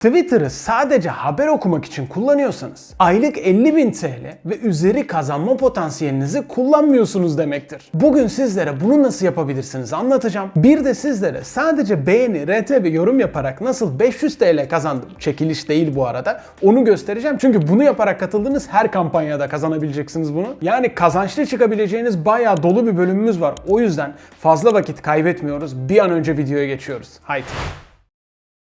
Twitter'ı sadece haber okumak için kullanıyorsanız aylık 50.000 TL ve üzeri kazanma potansiyelinizi kullanmıyorsunuz demektir. Bugün sizlere bunu nasıl yapabilirsiniz anlatacağım. Bir de sizlere sadece beğeni, RT ve yorum yaparak nasıl 500 TL kazandım, çekiliş değil bu arada, onu göstereceğim. Çünkü bunu yaparak katıldığınız her kampanyada kazanabileceksiniz bunu. Yani kazançlı çıkabileceğiniz bayağı dolu bir bölümümüz var. O yüzden fazla vakit kaybetmiyoruz. Bir an önce videoya geçiyoruz. Haydi.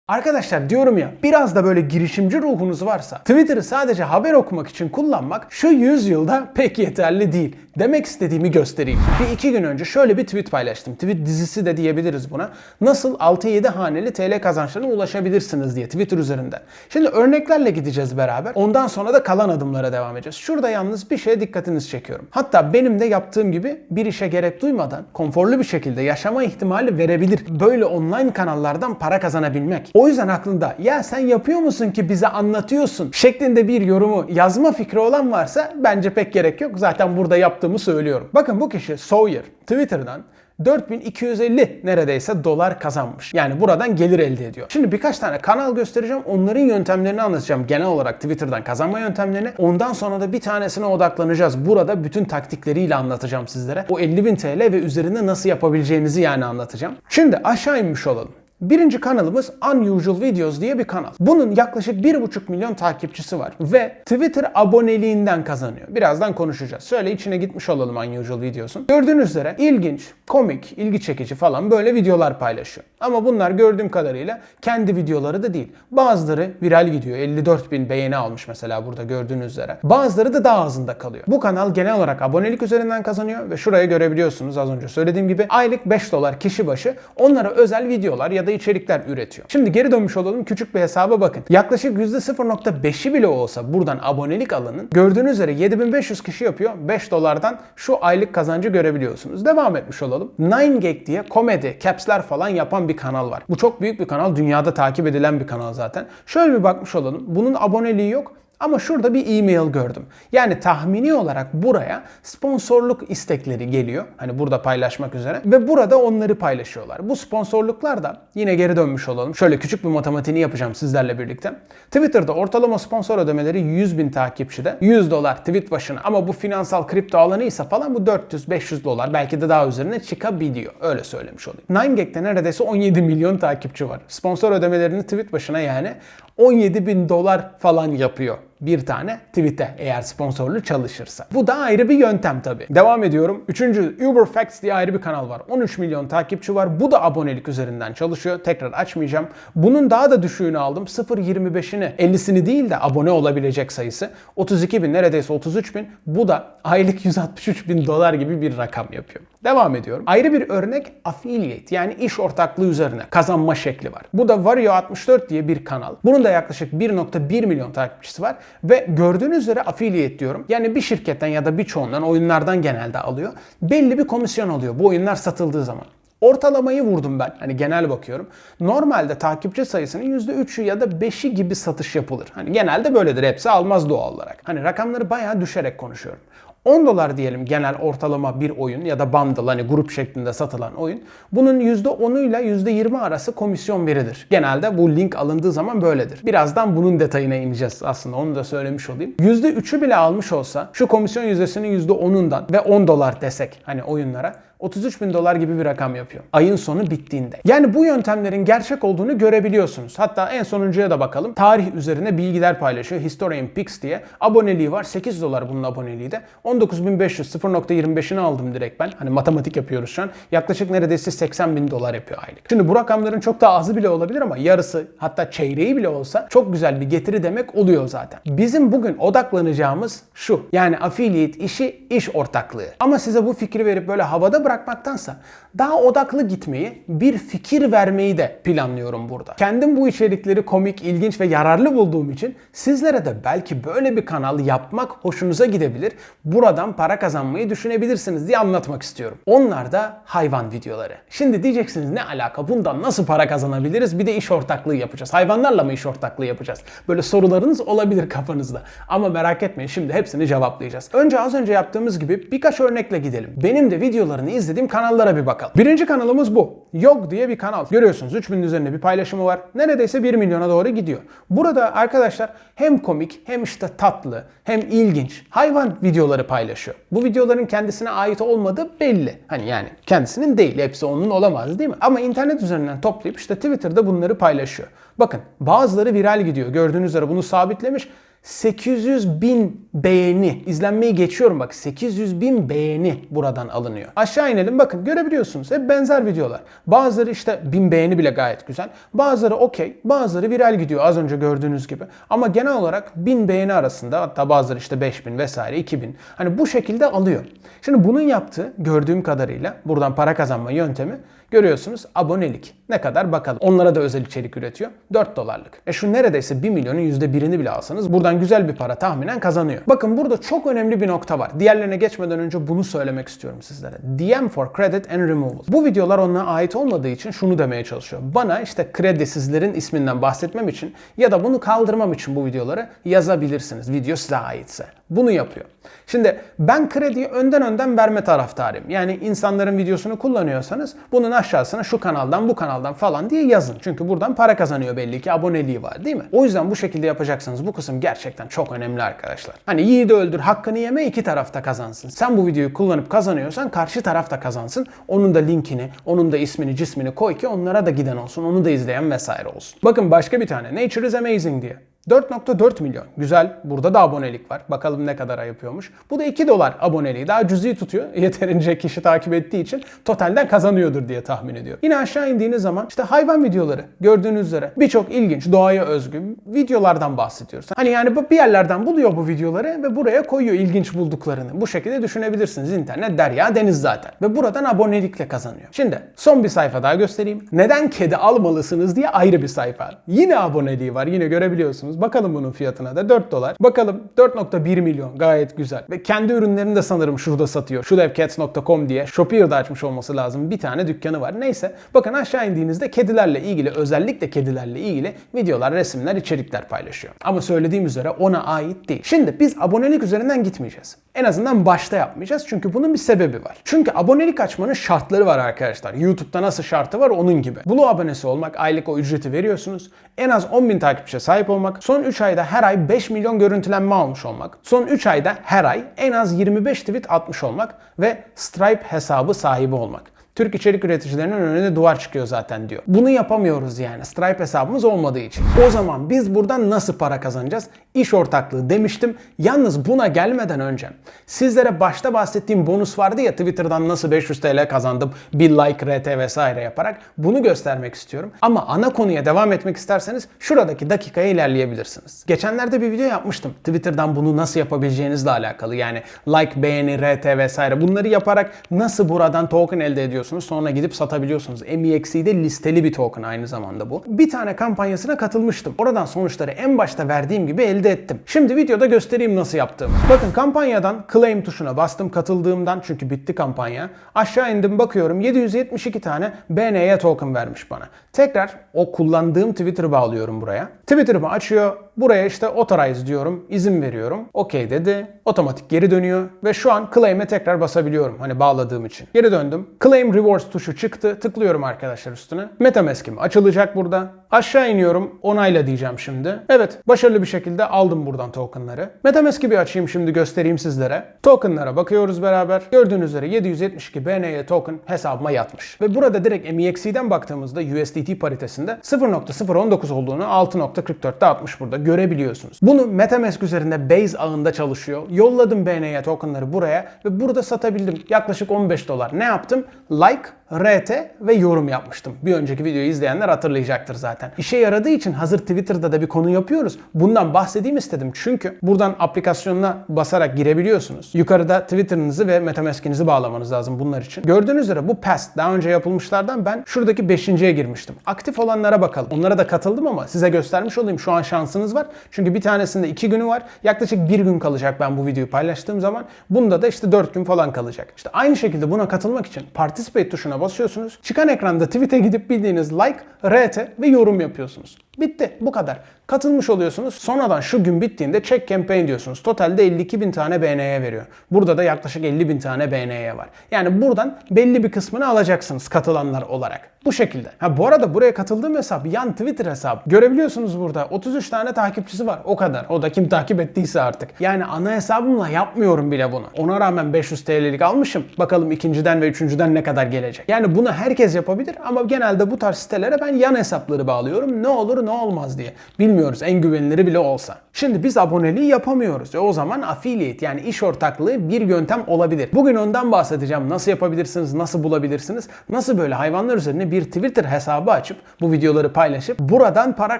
Arkadaşlar diyorum ya biraz da böyle girişimci ruhunuz varsa Twitter'ı sadece haber okumak için kullanmak şu yüzyılda pek yeterli değil. Demek istediğimi göstereyim. Bir iki gün önce şöyle bir tweet paylaştım. Tweet dizisi de diyebiliriz buna. Nasıl 6-7 haneli TL kazançlarına ulaşabilirsiniz diye Twitter üzerinden. Şimdi örneklerle gideceğiz beraber. Ondan sonra da kalan adımlara devam edeceğiz. Şurada yalnız bir şeye dikkatinizi çekiyorum. Hatta benim de yaptığım gibi bir işe gerek duymadan konforlu bir şekilde yaşama ihtimali verebilir. Böyle online kanallardan para kazanabilmek. O yüzden aklında ya sen yapıyor musun ki bize anlatıyorsun şeklinde bir yorumu yazma fikri olan varsa bence pek gerek yok. Zaten burada yaptığımı söylüyorum. Bakın bu kişi Sawyer Twitter'dan 4250 neredeyse dolar kazanmış. Yani buradan gelir elde ediyor. Şimdi birkaç tane kanal göstereceğim. Onların yöntemlerini anlatacağım. Genel olarak Twitter'dan kazanma yöntemlerini. Ondan sonra da bir tanesine odaklanacağız. Burada bütün taktikleriyle anlatacağım sizlere. O 50.000 TL ve üzerinde nasıl yapabileceğinizi yani anlatacağım. Şimdi aşağı inmiş olalım. Birinci kanalımız Unusual Videos diye bir kanal. Bunun yaklaşık 1,5 milyon takipçisi var ve Twitter aboneliğinden kazanıyor. Birazdan konuşacağız. Şöyle içine gitmiş olalım Unusual Videos'un. Gördüğünüz üzere ilginç, komik, ilgi çekici falan böyle videolar paylaşıyor. Ama bunlar gördüğüm kadarıyla kendi videoları da değil. Bazıları viral gidiyor. 54 bin beğeni almış mesela burada gördüğünüz üzere. Bazıları da daha azında kalıyor. Bu kanal genel olarak abonelik üzerinden kazanıyor ve şuraya görebiliyorsunuz az önce söylediğim gibi aylık 5 dolar kişi başı onlara özel videolar ya da içerikler üretiyor. Şimdi geri dönmüş olalım küçük bir hesaba bakın. Yaklaşık %0.5'i bile olsa buradan abonelik alanın gördüğünüz üzere 7500 kişi yapıyor. 5 dolardan şu aylık kazancı görebiliyorsunuz. Devam etmiş olalım. 9gag diye komedi, caps'ler falan yapan bir kanal var. Bu çok büyük bir kanal. Dünyada takip edilen bir kanal zaten. Şöyle bir bakmış olalım. Bunun aboneliği yok. Ama şurada bir e-mail gördüm. Yani tahmini olarak buraya sponsorluk istekleri geliyor. Hani burada paylaşmak üzere. Ve burada onları paylaşıyorlar. Bu sponsorluklar da yine geri dönmüş olalım. Şöyle küçük bir matematiğini yapacağım sizlerle birlikte. Twitter'da ortalama sponsor ödemeleri 100 bin takipçide. 100 dolar tweet başına. Ama bu finansal kripto alanıysa falan bu 400-500 dolar belki de daha üzerine çıkabiliyor. Öyle söylemiş olayım. 9gag'de neredeyse 17 milyon takipçi var. Sponsor ödemelerini tweet başına yani 17 bin dolar falan yapıyor bir tane tweet'e eğer sponsorlu çalışırsa. Bu da ayrı bir yöntem tabi. Devam ediyorum. Üçüncü Uber Facts diye ayrı bir kanal var. 13 milyon takipçi var. Bu da abonelik üzerinden çalışıyor. Tekrar açmayacağım. Bunun daha da düşüğünü aldım. 0.25'ini 50'sini değil de abone olabilecek sayısı. 32 bin neredeyse 33 bin. Bu da aylık 163 bin dolar gibi bir rakam yapıyor. Devam ediyorum. Ayrı bir örnek affiliate yani iş ortaklığı üzerine kazanma şekli var. Bu da Vario 64 diye bir kanal. Bunun da yaklaşık 1.1 milyon takipçisi var ve gördüğünüz üzere affiliate diyorum. Yani bir şirketten ya da birçoğundan oyunlardan genelde alıyor. Belli bir komisyon alıyor bu oyunlar satıldığı zaman. Ortalamayı vurdum ben. Hani genel bakıyorum. Normalde takipçi sayısının %3'ü ya da 5'i gibi satış yapılır. Hani genelde böyledir. Hepsi almaz doğal olarak. Hani rakamları bayağı düşerek konuşuyorum. 10 dolar diyelim genel ortalama bir oyun ya da bundle hani grup şeklinde satılan oyun. Bunun %10'u ile %20 arası komisyon verilir. Genelde bu link alındığı zaman böyledir. Birazdan bunun detayına ineceğiz aslında onu da söylemiş olayım. %3'ü bile almış olsa şu komisyon yüzdesinin %10'undan ve 10 dolar desek hani oyunlara 33 bin dolar gibi bir rakam yapıyor. Ayın sonu bittiğinde. Yani bu yöntemlerin gerçek olduğunu görebiliyorsunuz. Hatta en sonuncuya da bakalım. Tarih üzerine bilgiler paylaşıyor. Historian Pix diye. Aboneliği var. 8 dolar bunun aboneliği de. 19.500 0.25'ini aldım direkt ben. Hani matematik yapıyoruz şu an. Yaklaşık neredeyse 80 bin dolar yapıyor aylık. Şimdi bu rakamların çok daha azı bile olabilir ama yarısı hatta çeyreği bile olsa çok güzel bir getiri demek oluyor zaten. Bizim bugün odaklanacağımız şu. Yani affiliate işi iş ortaklığı. Ama size bu fikri verip böyle havada bırakmaktansa daha odaklı gitmeyi, bir fikir vermeyi de planlıyorum burada. Kendim bu içerikleri komik, ilginç ve yararlı bulduğum için sizlere de belki böyle bir kanal yapmak hoşunuza gidebilir. Buradan para kazanmayı düşünebilirsiniz diye anlatmak istiyorum. Onlar da hayvan videoları. Şimdi diyeceksiniz ne alaka bundan nasıl para kazanabiliriz? Bir de iş ortaklığı yapacağız. Hayvanlarla mı iş ortaklığı yapacağız? Böyle sorularınız olabilir kafanızda. Ama merak etmeyin şimdi hepsini cevaplayacağız. Önce az önce yaptığımız gibi birkaç örnekle gidelim. Benim de videolarını izlediğim kanallara bir bakalım. Birinci kanalımız bu. Yok diye bir kanal. Görüyorsunuz 3000 üzerinde bir paylaşımı var. Neredeyse 1 milyona doğru gidiyor. Burada arkadaşlar hem komik hem işte tatlı hem ilginç hayvan videoları paylaşıyor. Bu videoların kendisine ait olmadığı belli. Hani yani kendisinin değil. Hepsi onun olamaz değil mi? Ama internet üzerinden toplayıp işte Twitter'da bunları paylaşıyor. Bakın bazıları viral gidiyor. Gördüğünüz üzere bunu sabitlemiş. 800 bin beğeni. İzlenmeyi geçiyorum bak. 800 bin beğeni buradan alınıyor. Aşağı inelim bakın görebiliyorsunuz. Hep benzer videolar. Bazıları işte 1000 beğeni bile gayet güzel. Bazıları okey. Bazıları viral gidiyor az önce gördüğünüz gibi. Ama genel olarak 1000 beğeni arasında hatta bazıları işte 5000 vesaire 2000. Hani bu şekilde alıyor. Şimdi bunun yaptığı gördüğüm kadarıyla buradan para kazanma yöntemi görüyorsunuz abonelik. Ne kadar bakalım. Onlara da özel içerik üretiyor. 4 dolarlık. E şu neredeyse 1 milyonun %1'ini bile alsanız buradan güzel bir para tahminen kazanıyor. Bakın burada çok önemli bir nokta var. Diğerlerine geçmeden önce bunu söylemek istiyorum sizlere. DM for credit and removal. Bu videolar ona ait olmadığı için şunu demeye çalışıyor. Bana işte kredisizlerin isminden bahsetmem için ya da bunu kaldırmam için bu videoları yazabilirsiniz. Video size aitse. Bunu yapıyor. Şimdi ben krediyi önden önden verme taraftarıyım. Yani insanların videosunu kullanıyorsanız bunun aşağısına şu kanaldan bu kanaldan falan diye yazın. Çünkü buradan para kazanıyor belli ki aboneliği var değil mi? O yüzden bu şekilde yapacaksanız bu kısım gerçekten çok önemli arkadaşlar. Hani yiğidi öldür hakkını yeme iki tarafta kazansın. Sen bu videoyu kullanıp kazanıyorsan karşı taraf da kazansın. Onun da linkini, onun da ismini, cismini koy ki onlara da giden olsun. Onu da izleyen vesaire olsun. Bakın başka bir tane Nature is Amazing diye. 4.4 milyon. Güzel. Burada da abonelik var. Bakalım ne kadar yapıyormuş. Bu da 2 dolar aboneliği. Daha cüzi tutuyor. Yeterince kişi takip ettiği için totalden kazanıyordur diye tahmin ediyor. Yine aşağı indiğiniz zaman işte hayvan videoları gördüğünüz üzere birçok ilginç doğaya özgü videolardan bahsediyoruz. Hani yani bir yerlerden buluyor bu videoları ve buraya koyuyor ilginç bulduklarını. Bu şekilde düşünebilirsiniz. İnternet derya deniz zaten. Ve buradan abonelikle kazanıyor. Şimdi son bir sayfa daha göstereyim. Neden kedi almalısınız diye ayrı bir sayfa. Yine aboneliği var. Yine görebiliyorsunuz. Bakalım bunun fiyatına da 4 dolar. Bakalım 4.1 milyon gayet güzel. Ve kendi ürünlerini de sanırım şurada satıyor. Shudevcats.com diye. Shopier'da açmış olması lazım. Bir tane dükkanı var. Neyse. Bakın aşağı indiğinizde kedilerle ilgili özellikle kedilerle ilgili videolar, resimler, içerikler paylaşıyor. Ama söylediğim üzere ona ait değil. Şimdi biz abonelik üzerinden gitmeyeceğiz. En azından başta yapmayacağız çünkü bunun bir sebebi var. Çünkü abonelik açmanın şartları var arkadaşlar. YouTube'da nasıl şartı var onun gibi. Blue abonesi olmak, aylık o ücreti veriyorsunuz. En az 10.000 takipçiye sahip olmak, son 3 ayda her ay 5 milyon görüntülenme almış olmak, son 3 ayda her ay en az 25 tweet atmış olmak ve Stripe hesabı sahibi olmak. Türk içerik üreticilerinin önüne duvar çıkıyor zaten diyor. Bunu yapamıyoruz yani Stripe hesabımız olmadığı için. O zaman biz buradan nasıl para kazanacağız? İş ortaklığı demiştim. Yalnız buna gelmeden önce sizlere başta bahsettiğim bonus vardı ya Twitter'dan nasıl 500 TL kazandım bir like, RT vesaire yaparak bunu göstermek istiyorum. Ama ana konuya devam etmek isterseniz şuradaki dakikaya ilerleyebilirsiniz. Geçenlerde bir video yapmıştım. Twitter'dan bunu nasıl yapabileceğinizle alakalı. Yani like, beğeni, RT vesaire bunları yaparak nasıl buradan token elde ediyorsunuz sonra gidip satabiliyorsunuz. MEXC'de listeli bir token aynı zamanda bu. Bir tane kampanyasına katılmıştım. Oradan sonuçları en başta verdiğim gibi elde ettim. Şimdi videoda göstereyim nasıl yaptığımı. Bakın kampanyadan claim tuşuna bastım katıldığımdan çünkü bitti kampanya. Aşağı indim bakıyorum 772 tane BNY token vermiş bana. Tekrar o kullandığım Twitter'ı bağlıyorum buraya. Twitter'ımı açıyor. Buraya işte authorize diyorum. izin veriyorum. OK dedi. Otomatik geri dönüyor. Ve şu an claim'e tekrar basabiliyorum. Hani bağladığım için. Geri döndüm. Claim rewards tuşu çıktı. Tıklıyorum arkadaşlar üstüne. Metamask'im açılacak burada. Aşağı iniyorum. Onayla diyeceğim şimdi. Evet. Başarılı bir şekilde aldım buradan tokenları. Metamask'i bir açayım şimdi göstereyim sizlere. Tokenlara bakıyoruz beraber. Gördüğünüz üzere 772 BNY token hesabıma yatmış. Ve burada direkt MEXC'den baktığımızda USDT paritesinde 0.019 olduğunu 6.44'te atmış burada. Görebiliyorsunuz. Bunu Metamask üzerinde Base ağında çalışıyor. Yolladım BNY tokenları buraya ve burada satabildim. Yaklaşık 15 dolar. Ne yaptım? Like, RT ve yorum yapmıştım. Bir önceki videoyu izleyenler hatırlayacaktır zaten. İşe yaradığı için hazır Twitter'da da bir konu yapıyoruz. Bundan bahsedeyim istedim. Çünkü buradan aplikasyonuna basarak girebiliyorsunuz. Yukarıda Twitter'ınızı ve Metamask'inizi bağlamanız lazım bunlar için. Gördüğünüz üzere bu past daha önce yapılmışlardan ben şuradaki 5.ye girmiştim. Aktif olanlara bakalım. Onlara da katıldım ama size göstermiş olayım. Şu an şansınız var. Çünkü bir tanesinde 2 günü var. Yaklaşık 1 gün kalacak ben bu videoyu paylaştığım zaman. Bunda da işte 4 gün falan kalacak. İşte aynı şekilde buna katılmak için Participate tuşuna basıyorsunuz. Çıkan ekranda tweet'e gidip bildiğiniz like, RT ve yorum yapıyorsunuz. Bitti. Bu kadar. Katılmış oluyorsunuz. Sonradan şu gün bittiğinde check campaign diyorsunuz. Totalde 52 bin tane BN'ye veriyor. Burada da yaklaşık 50 bin tane BN'ye var. Yani buradan belli bir kısmını alacaksınız katılanlar olarak. Bu şekilde. Ha bu arada buraya katıldığım hesap yan Twitter hesabı. Görebiliyorsunuz burada 33 tane takipçisi var. O kadar. O da kim takip ettiyse artık. Yani ana hesabımla yapmıyorum bile bunu. Ona rağmen 500 TL'lik almışım. Bakalım ikinciden ve üçüncüden ne kadar gelecek. Yani bunu herkes yapabilir ama genelde bu tarz sitelere ben yan hesapları bağlıyorum. Ne olur ne olmaz diye. Bilmiyoruz en güveniliri bile olsa. Şimdi biz aboneliği yapamıyoruz. E o zaman affiliate yani iş ortaklığı bir yöntem olabilir. Bugün ondan bahsedeceğim. Nasıl yapabilirsiniz, nasıl bulabilirsiniz, nasıl böyle hayvanlar üzerine bir Twitter hesabı açıp bu videoları paylaşıp buradan para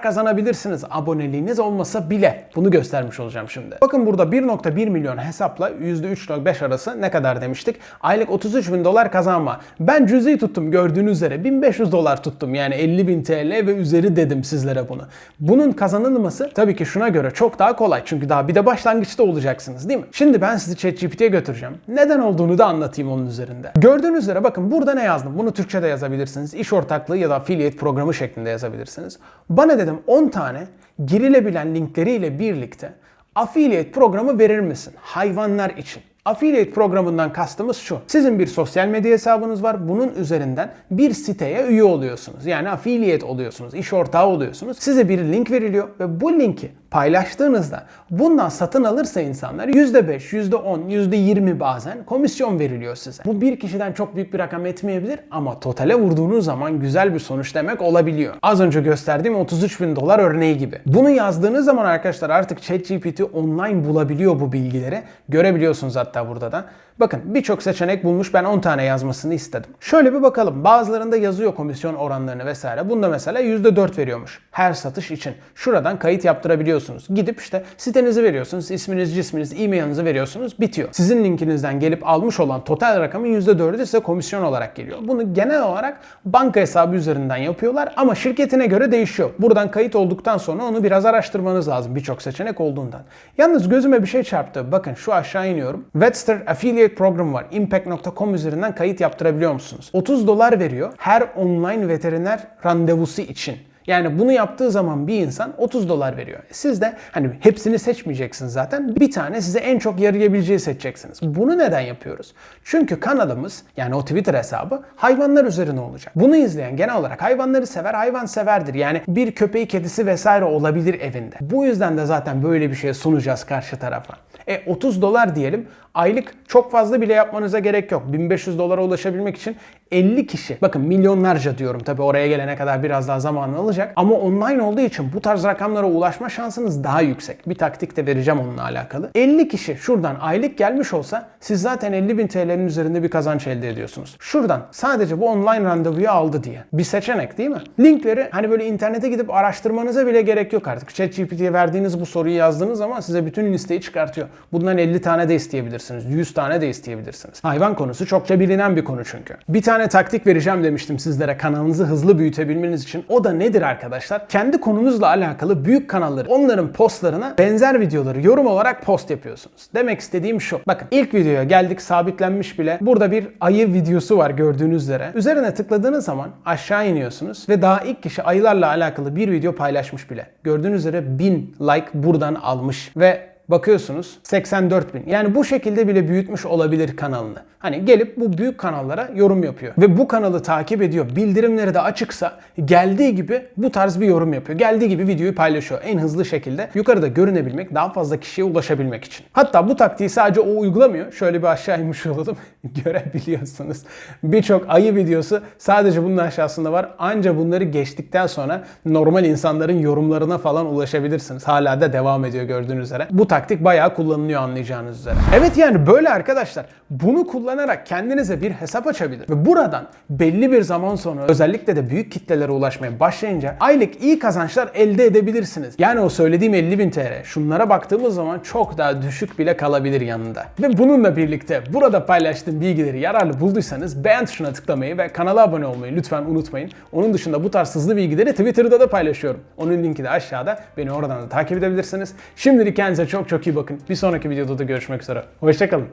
kazanabilirsiniz. Aboneliğiniz olmasa bile. Bunu göstermiş olacağım şimdi. Bakın burada 1.1 milyon hesapla %3.5 arası ne kadar demiştik? Aylık 33 bin dolar kazanma. Ben cüzi tuttum gördüğünüz üzere 1500 dolar tuttum. Yani 50 bin TL ve üzeri dedim sizlere bunu. Bunun kazanılması tabii ki şuna göre çok daha kolay. Çünkü daha bir de başlangıçta olacaksınız değil mi? Şimdi ben sizi ChatGPT'ye götüreceğim. Neden olduğunu da anlatayım onun üzerinde. Gördüğünüz üzere bakın burada ne yazdım? Bunu Türkçe'de yazabilirsiniz. İş ortaklığı ya da affiliate programı şeklinde yazabilirsiniz. Bana dedim 10 tane girilebilen linkleriyle birlikte affiliate programı verir misin? Hayvanlar için. Affiliate programından kastımız şu. Sizin bir sosyal medya hesabınız var. Bunun üzerinden bir siteye üye oluyorsunuz. Yani affiliate oluyorsunuz. iş ortağı oluyorsunuz. Size bir link veriliyor ve bu linki paylaştığınızda bundan satın alırsa insanlar %5, %10, %20 bazen komisyon veriliyor size. Bu bir kişiden çok büyük bir rakam etmeyebilir ama totale vurduğunuz zaman güzel bir sonuç demek olabiliyor. Az önce gösterdiğim 33 bin dolar örneği gibi. Bunu yazdığınız zaman arkadaşlar artık ChatGPT online bulabiliyor bu bilgileri. Görebiliyorsunuz hatta burada da. Bakın birçok seçenek bulmuş ben 10 tane yazmasını istedim. Şöyle bir bakalım. Bazılarında yazıyor komisyon oranlarını vesaire. Bunda mesela %4 veriyormuş her satış için. Şuradan kayıt yaptırabiliyorsunuz. Gidip işte sitenizi veriyorsunuz. isminiz, cisminiz, e-mailinizi veriyorsunuz. Bitiyor. Sizin linkinizden gelip almış olan total rakamın %4'ü size komisyon olarak geliyor. Bunu genel olarak banka hesabı üzerinden yapıyorlar ama şirketine göre değişiyor. Buradan kayıt olduktan sonra onu biraz araştırmanız lazım birçok seçenek olduğundan. Yalnız gözüme bir şey çarptı. Bakın şu aşağı iniyorum. Webster Affiliate Program var. Impact.com üzerinden kayıt yaptırabiliyor musunuz? 30 dolar veriyor her online veteriner randevusu için. Yani bunu yaptığı zaman bir insan 30 dolar veriyor. Siz de hani hepsini seçmeyeceksiniz zaten. Bir tane size en çok yarayabileceği seçeceksiniz. Bunu neden yapıyoruz? Çünkü kanalımız yani o Twitter hesabı hayvanlar üzerine olacak. Bunu izleyen genel olarak hayvanları sever, hayvan severdir. Yani bir köpeği, kedisi vesaire olabilir evinde. Bu yüzden de zaten böyle bir şey sunacağız karşı tarafa. E 30 dolar diyelim. Aylık çok fazla bile yapmanıza gerek yok. 1500 dolara ulaşabilmek için 50 kişi, bakın milyonlarca diyorum tabi oraya gelene kadar biraz daha zaman alacak. Ama online olduğu için bu tarz rakamlara ulaşma şansınız daha yüksek. Bir taktik de vereceğim onunla alakalı. 50 kişi şuradan aylık gelmiş olsa siz zaten 50 bin TL'nin üzerinde bir kazanç elde ediyorsunuz. Şuradan sadece bu online randevuyu aldı diye. Bir seçenek değil mi? Linkleri hani böyle internete gidip araştırmanıza bile gerek yok artık. ChatGPT'ye verdiğiniz bu soruyu yazdığınız zaman size bütün listeyi çıkartıyor. Bundan 50 tane de isteyebilirsiniz. 100 tane de isteyebilirsiniz. Hayvan konusu çokça bilinen bir konu çünkü. Bir tane taktik vereceğim demiştim sizlere kanalınızı hızlı büyütebilmeniz için. O da nedir arkadaşlar? Kendi konunuzla alakalı büyük kanalları, onların postlarına benzer videoları yorum olarak post yapıyorsunuz. Demek istediğim şu. Bakın ilk videoya geldik sabitlenmiş bile. Burada bir ayı videosu var gördüğünüz üzere. Üzerine tıkladığınız zaman aşağı iniyorsunuz ve daha ilk kişi ayılarla alakalı bir video paylaşmış bile. Gördüğünüz üzere 1000 like buradan almış ve bakıyorsunuz 84 bin. Yani bu şekilde bile büyütmüş olabilir kanalını. Hani gelip bu büyük kanallara yorum yapıyor. Ve bu kanalı takip ediyor. Bildirimleri de açıksa geldiği gibi bu tarz bir yorum yapıyor. Geldiği gibi videoyu paylaşıyor en hızlı şekilde. Yukarıda görünebilmek, daha fazla kişiye ulaşabilmek için. Hatta bu taktiği sadece o uygulamıyor. Şöyle bir aşağı inmiş olalım. Görebiliyorsunuz. Birçok ayı videosu sadece bunun aşağısında var. Anca bunları geçtikten sonra normal insanların yorumlarına falan ulaşabilirsiniz. Hala da devam ediyor gördüğünüz üzere. Bu taktik bayağı kullanılıyor anlayacağınız üzere. Evet yani böyle arkadaşlar. Bunu kullanarak kendinize bir hesap açabilir. Ve buradan belli bir zaman sonra özellikle de büyük kitlelere ulaşmaya başlayınca aylık iyi kazançlar elde edebilirsiniz. Yani o söylediğim 50 bin TL şunlara baktığımız zaman çok daha düşük bile kalabilir yanında. Ve bununla birlikte burada paylaştığım bilgileri yararlı bulduysanız beğen tuşuna tıklamayı ve kanala abone olmayı lütfen unutmayın. Onun dışında bu tarz hızlı bilgileri Twitter'da da paylaşıyorum. Onun linki de aşağıda. Beni oradan da takip edebilirsiniz. Şimdilik kendinize çok çok iyi bakın. Bir sonraki videoda da görüşmek üzere. Hoşçakalın.